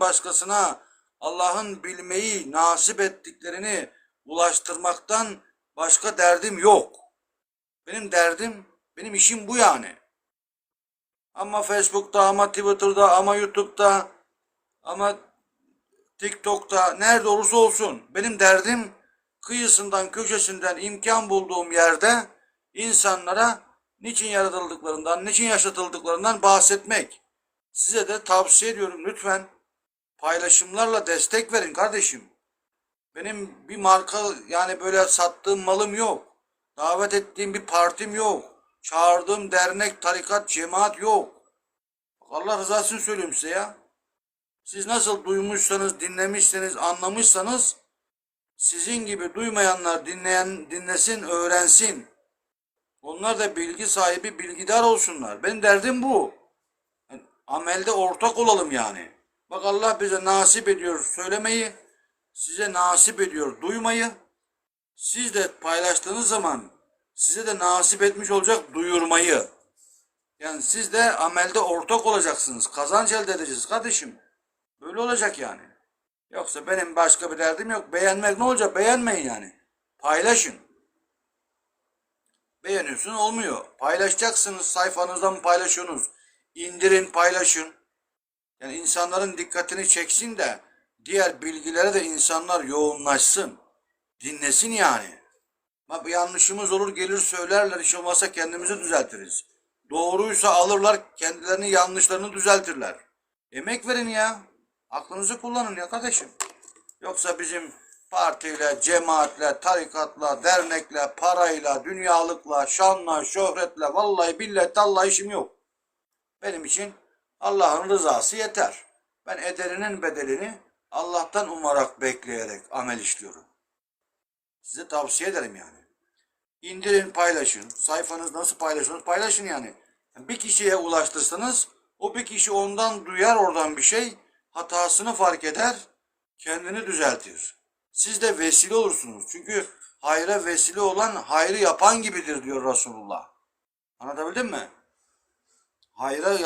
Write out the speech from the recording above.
başkasına Allah'ın bilmeyi nasip ettiklerini ulaştırmaktan başka derdim yok. Benim derdim, benim işim bu yani. Ama Facebook'ta, ama Twitter'da, ama YouTube'da, ama TikTok'ta, nerede olursa olsun benim derdim kıyısından, köşesinden imkan bulduğum yerde insanlara niçin yaratıldıklarından, niçin yaşatıldıklarından bahsetmek. Size de tavsiye ediyorum lütfen paylaşımlarla destek verin kardeşim. Benim bir marka yani böyle sattığım malım yok. Davet ettiğim bir partim yok. Çağırdığım dernek, tarikat, cemaat yok. Allah rızası için söylüyorum size ya. Siz nasıl duymuşsanız, dinlemişseniz, anlamışsanız sizin gibi duymayanlar dinleyen dinlesin, öğrensin. Onlar da bilgi sahibi, bilgidar olsunlar. Benim derdim bu. Yani amelde ortak olalım yani. Bak Allah bize nasip ediyor söylemeyi, size nasip ediyor duymayı. Siz de paylaştığınız zaman size de nasip etmiş olacak duyurmayı. Yani siz de amelde ortak olacaksınız. Kazanç elde edeceğiz kardeşim. Böyle olacak yani. Yoksa benim başka bir derdim yok. Beğenmek ne olacak? Beğenmeyin yani. Paylaşın. Beğeniyorsun olmuyor. Paylaşacaksınız. Sayfanızdan paylaşıyorsunuz. İndirin paylaşın. Yani insanların dikkatini çeksin de diğer bilgilere de insanlar yoğunlaşsın. Dinlesin yani. Bak yanlışımız olur gelir söylerler hiç olmazsa kendimizi düzeltiriz. Doğruysa alırlar kendilerini yanlışlarını düzeltirler. Emek verin ya. Aklınızı kullanın ya kardeşim. Yoksa bizim partiyle, cemaatle, tarikatla, dernekle, parayla, dünyalıkla, şanla, şöhretle, vallahi billahi tallahi işim yok. Benim için Allah'ın rızası yeter. Ben ederinin bedelini Allah'tan umarak, bekleyerek amel işliyorum. Size tavsiye ederim yani. İndirin, paylaşın. Sayfanız nasıl paylaşıyorsunuz? Paylaşın yani. Bir kişiye ulaştırsanız o bir kişi ondan duyar oradan bir şey, hatasını fark eder, kendini düzeltir. Siz de vesile olursunuz. Çünkü hayra vesile olan hayrı yapan gibidir diyor Resulullah. Anlatabildim mi? Hayra yap